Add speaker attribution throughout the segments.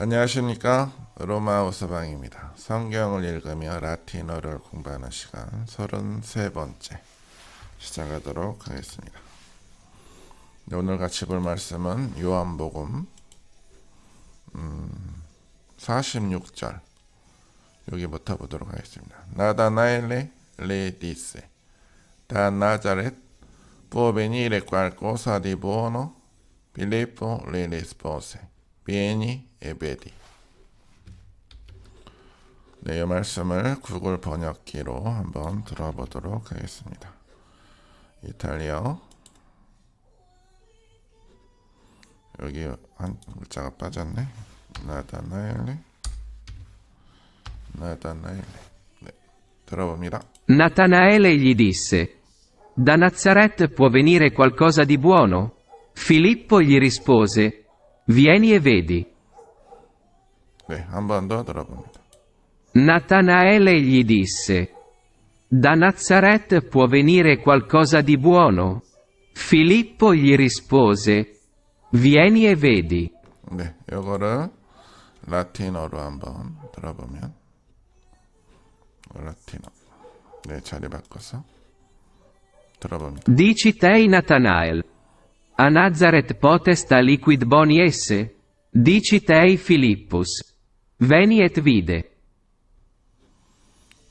Speaker 1: 안녕하십니까 로마 우 서방입니다. 성경을 읽으며 라틴어를 공부하는 시간 33번째 시작하도록 하겠습니다. 네, 오늘 같이 볼 말씀은 요한복음 음, 46절 여기부터 보도록 하겠습니다. 나다나엘레 레디세 da Nazaret può venire qualcosa di buono? e vedi. 네, 이 말씀을 구글 번역기로 한번 들어보도록 하겠습니다. 이탈리아 여기 한 글자가 빠졌네. 나다나엘레 나다나엘레 네, 들어봅니다.
Speaker 2: Natanaele gli disse, Da Nazaret può venire qualcosa di buono? Filippo gli rispose, Vieni e vedi.
Speaker 1: 네, 한 번 더 들어봅니다.
Speaker 2: Natanaele gli disse, Da Nazaret può venire qualcosa di buono? Filippo gli rispose, Vieni e vedi.
Speaker 1: 네, 요거를 라틴어로 한번 들어보면 라틴어. 네, 자리 바꿔서 들어봅니다.
Speaker 2: Dici te Natanael. A Nazaret potesta liquid boni esse? Dici te Filippus. Veni et vide.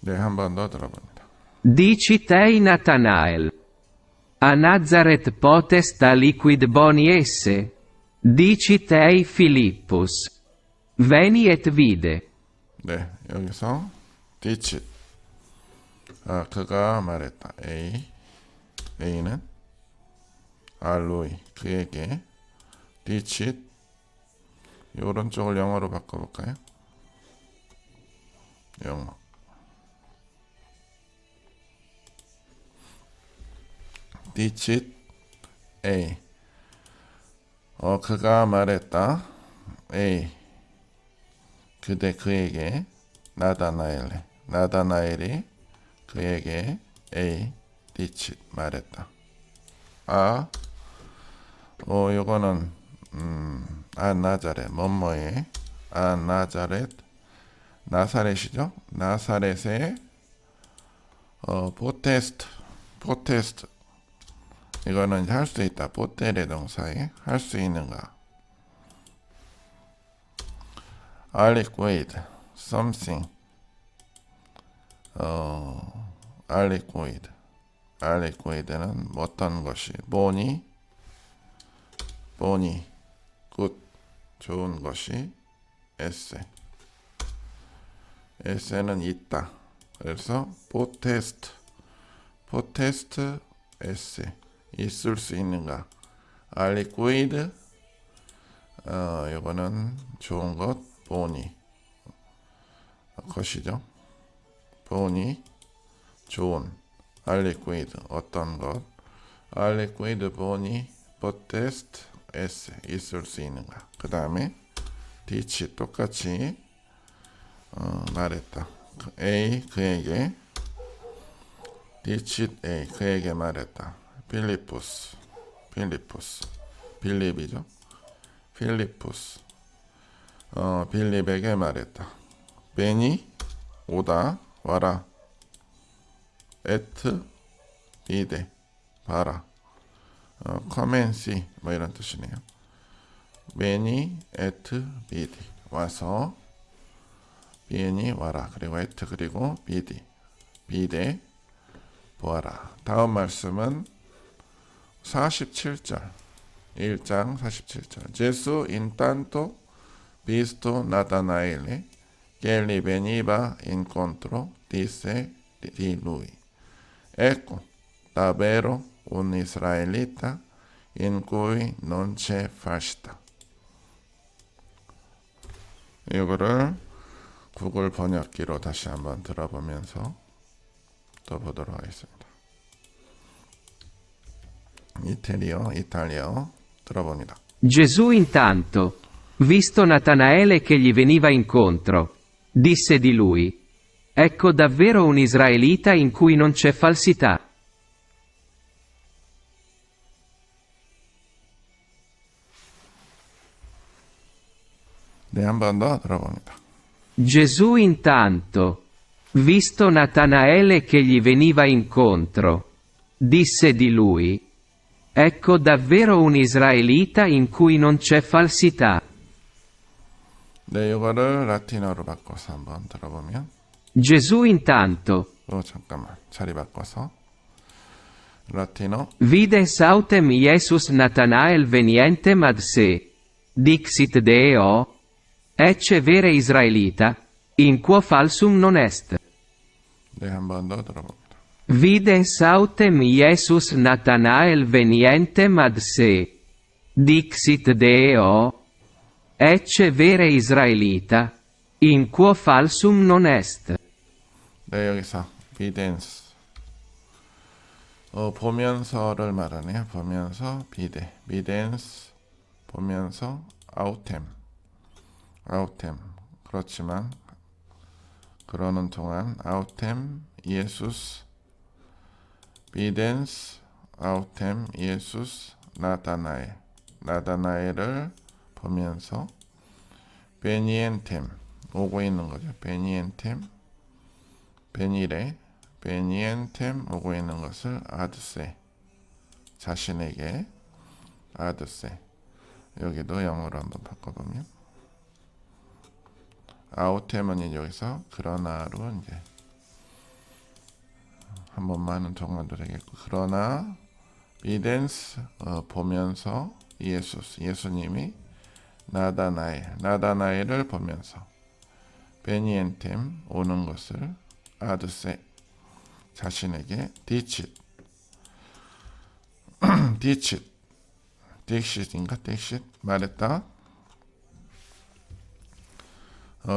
Speaker 1: 네, 한 번 더 들어봅니다.
Speaker 2: Dici te Natanael. A Nazaret potesta liquid boni esse? Dici te Filippus. Veni et vide.
Speaker 1: 네, 여기서 디치. 아, 그가 말했다. A. A는 알로이 그에게 디치 이 오른쪽을 영어로 바꿔볼까요? 영어. 디치 A. 어, 그가 말했다. A. 그대 그에게 나다나엘레 나다나엘이 그에게 A 디치 말했다. 아, 어 요거는 음, 아 나자렛 뭐뭐의 아 나자렛 나사렛이죠. 나사렛의 어 포테스트 포테스트. 이거는 할 수 있다. 포테레 동사에 할 수 있는가? aliquid something. 어 aliquid aliquid는 어떤 것이? 보니? 보니. good 좋은 것이 에세 에세는 있다 그래서 포테스트 포테스트 에세 있을 수 있는가 aliquid 어, 이거는 좋은 것, 보니. 것이죠. 보니, 좋은. 알리퀴드, 어떤 것. 알리퀴드 보니, 버테스트, 에스, 있을 수 있는가. 그 다음에, 디치, 똑같이, 어, 말했다. 그 A, 그에게, 디치 A, 그에게 말했다. 필리푸스, 필리푸스. 빌립이죠. 필리푸스 어, 빌립에게 말했다. 베니 오다 와라 에트 비데 봐라 어, 커멘시 뭐 이런 뜻이네요. 에트 비디 와서 비니 와라 그리고 에트 그리고 비디 비데 보아라 다음 말씀은 47절 1장 47절. Gesù intanto visto Natanaele che gli veniva incontro disse di lui Ecco davvero un israelita in cui non c'è fascista. 이거를 구글 번역기로 다시 한번 들어보면서 또 보도록 하겠습니다. 이태리어, 이탈리아 들어봅니다.
Speaker 2: Gesù intanto, visto Natanaele che gli veniva incontro, disse di lui, Ecco davvero un israelita in cui non c'è falsità.
Speaker 1: 네, 한 번 더 들어봅니다.
Speaker 2: Gesù intanto, visto Natanaele che gli veniva incontro, disse di lui, Ecco davvero un israelita in cui non c'è falsità.
Speaker 1: 네, 이거를 라틴어로 바꿔서 한번 들어보면
Speaker 2: Gesù intanto,
Speaker 1: 어, 잠깐만. 자리 바꿔서 라틴어
Speaker 2: vide sautem Iesus Natanael venientem ad se, dixit Deo, ecce vere israelita, in quo falsum non est.
Speaker 1: 네, 한 번 더 들어봅니다.
Speaker 2: Vide sautem Iesus Natanael venientem ad se. Dixit Deo. Ecce vere Israelita. In quo falsum non est.
Speaker 1: 네, 여기서 비덴스. 어, 보면서를 말하네요. 보면서 비데. 비덴스. 보면서 아우템. 아우템. 그렇지만 그러는 동안 아우템 예수스 비덴스 아우템 예수스 나다나엘 나다나엘을 보면서 베니엔템 오고 있는 거죠. 베니엔템 베니레 베니엔템 오고 있는 것을 아드세 자신에게 아드세 여기도 영어로 한번 바꿔보면 아우템은 여기서 그러나로 이제 한 번만은 정해도 되겠고 그러나 비덴스 어, 보면서 예수스 예수님이 나다나엘 나다나엘을 보면서 베니엔템 오는 것을 아드세 자신에게 디칫 디칫 딕싯인가? 딕싯 말했다. 어,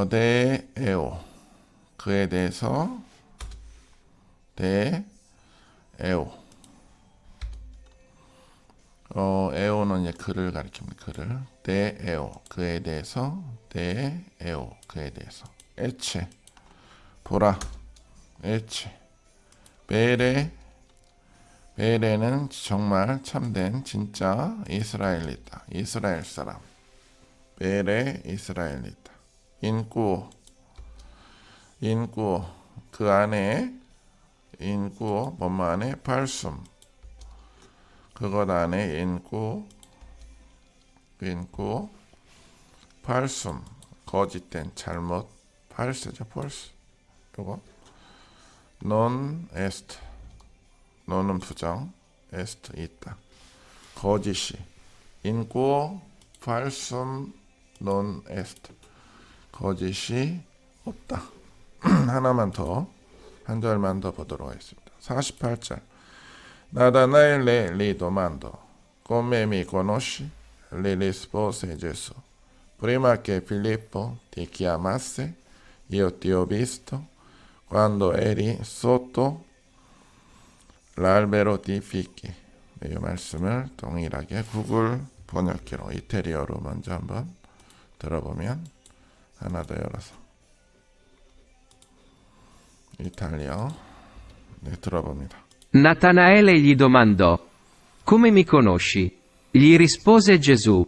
Speaker 1: 데에오. 그에 대해서 데에오. 어, 에오는 이제 그를 가리킵니다. 그를. 데에오. 그에 대해서 데에오. 그에 대해서. 에체. 보라. 에체. 베레. 베레는 정말 참된 진짜 이스라엘이다. 이스라엘 사람. 베레 이스라엘이다. 인구 인구 그 안에 인구 뭐뭐 안에 발숨. 그것 안에 인구 인구 발숨. 거짓된 잘못 팔스죠 펄스 요거. 논 에스트. 논은 부정 에스트 있다. 거짓이. 인구 발숨 논 에스트 거짓이 없다 하나만 더 한 절만 더 보도록 하겠습니다 48절 Natanaele li domandò, come mi conosci? Le rispose Gesù, prima che Filippo ti chiamasse, quando eri sotto l'albero di fichi. 이 말씀을 동일하게 구글 번역기로 이태리어로 먼저 한번 들어보면 하나 더 열어서 이탈리아 네 들어봅니다.
Speaker 2: Natanaele gli domandò, Come mi conosci? Gli rispose Gesù,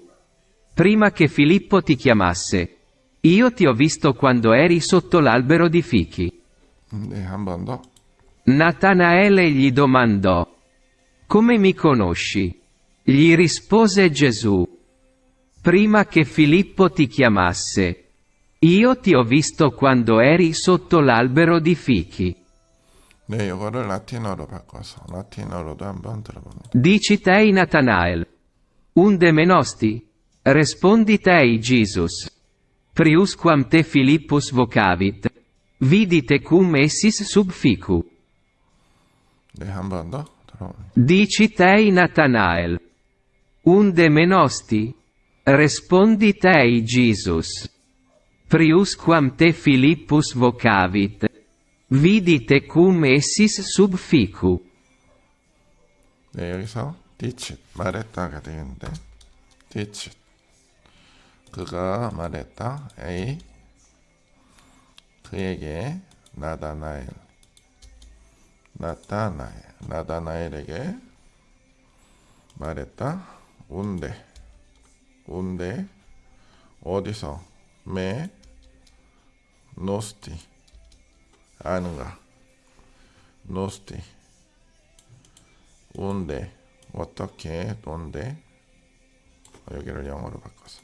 Speaker 2: Prima che Filippo ti chiamasse, io ti ho visto quando eri sotto l'albero di fichi.
Speaker 1: 네, 한 번 더.
Speaker 2: Natanaele gli domandò, Come mi conosci? Gli rispose Gesù, Prima che Filippo ti chiamasse, io ti ho visto quando eri sotto l'albero di fichi.
Speaker 1: 네, 이거를 라틴어로 바꿔서 라틴어로도 한번 들어봅니다.
Speaker 2: Dici tei Natanael. Unde menosti? Respondi tei Jesus. Priusquam te Philippus vocavit. Vidite cum essis sub ficu.
Speaker 1: 네, 한 번 더 들어봅니다.
Speaker 2: Dici tei Natanael. Unde menosti? Respondi tei Jesus. Priusquam te Philippus vocavit. Vidite cum essis sub ficu.
Speaker 1: 네, 여기서 teach 말했다가 되겠는데 teach 그가 말했다 A 그에게 나다나엘 나다나엘 나다나엘에게 말했다 운데 운데 어디서 메 노스티 아는가 노스티 운데 어떻게? 돈데? 여기를 영어로 바꿔서.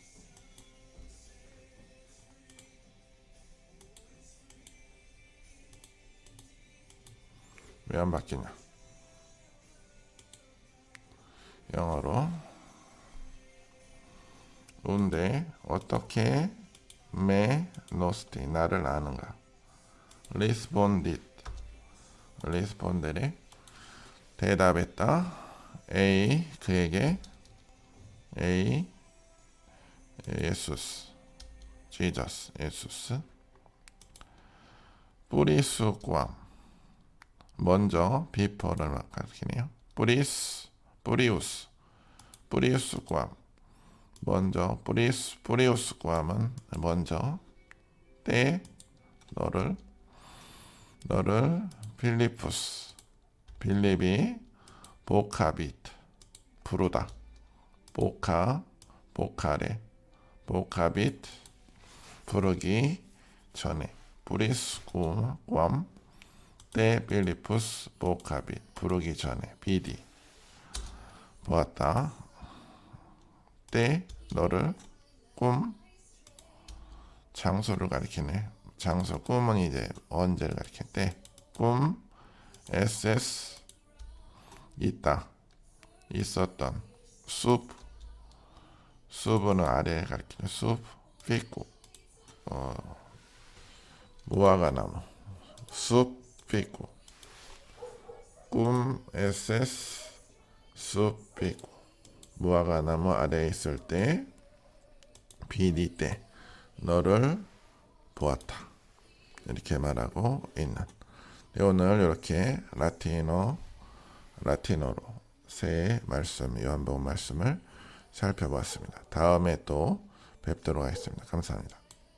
Speaker 1: 왜 안 바뀌냐? 영어로. 운데? 어떻게 메 노스티 나를 아는가? 리스본딧. 리스본데레 대답했다. A 그에게. A 예수스. 지저스 예수스. 뿌리수구암 먼저 비포를 가리키네요. 뿌리스 뿌리우스. 뿌리우스 구암 먼저 뿌리스 뿌리우스 구암은 먼저 때 너를 너를 필리푸스 빌립이 보카비트 부르다 보카 보카레 보카비트 부르기 전에 뿌리스 구암 때 필리푸스 보카비트 부르기 전에 비디 보았다. 때 너를 꿈 장소를 가리키네. 장소 꿈은 이제 언제를 가리킬 때꿈 SS 있다 있었던 숲. 숲은 아래에 가리키는 숲 피고. 어 무화과 나무. 숲 피고. 꿈 SS 숲이고 무화과 나무 아래에 있을 때 비디 때 너를 보았다 이렇게 말하고 있는 네, 오늘 이렇게 라틴어 라틴어로 새 말씀 요한복음 말씀을 살펴보았습니다. 다음에 또 뵙도록 하겠습니다. 감사합니다.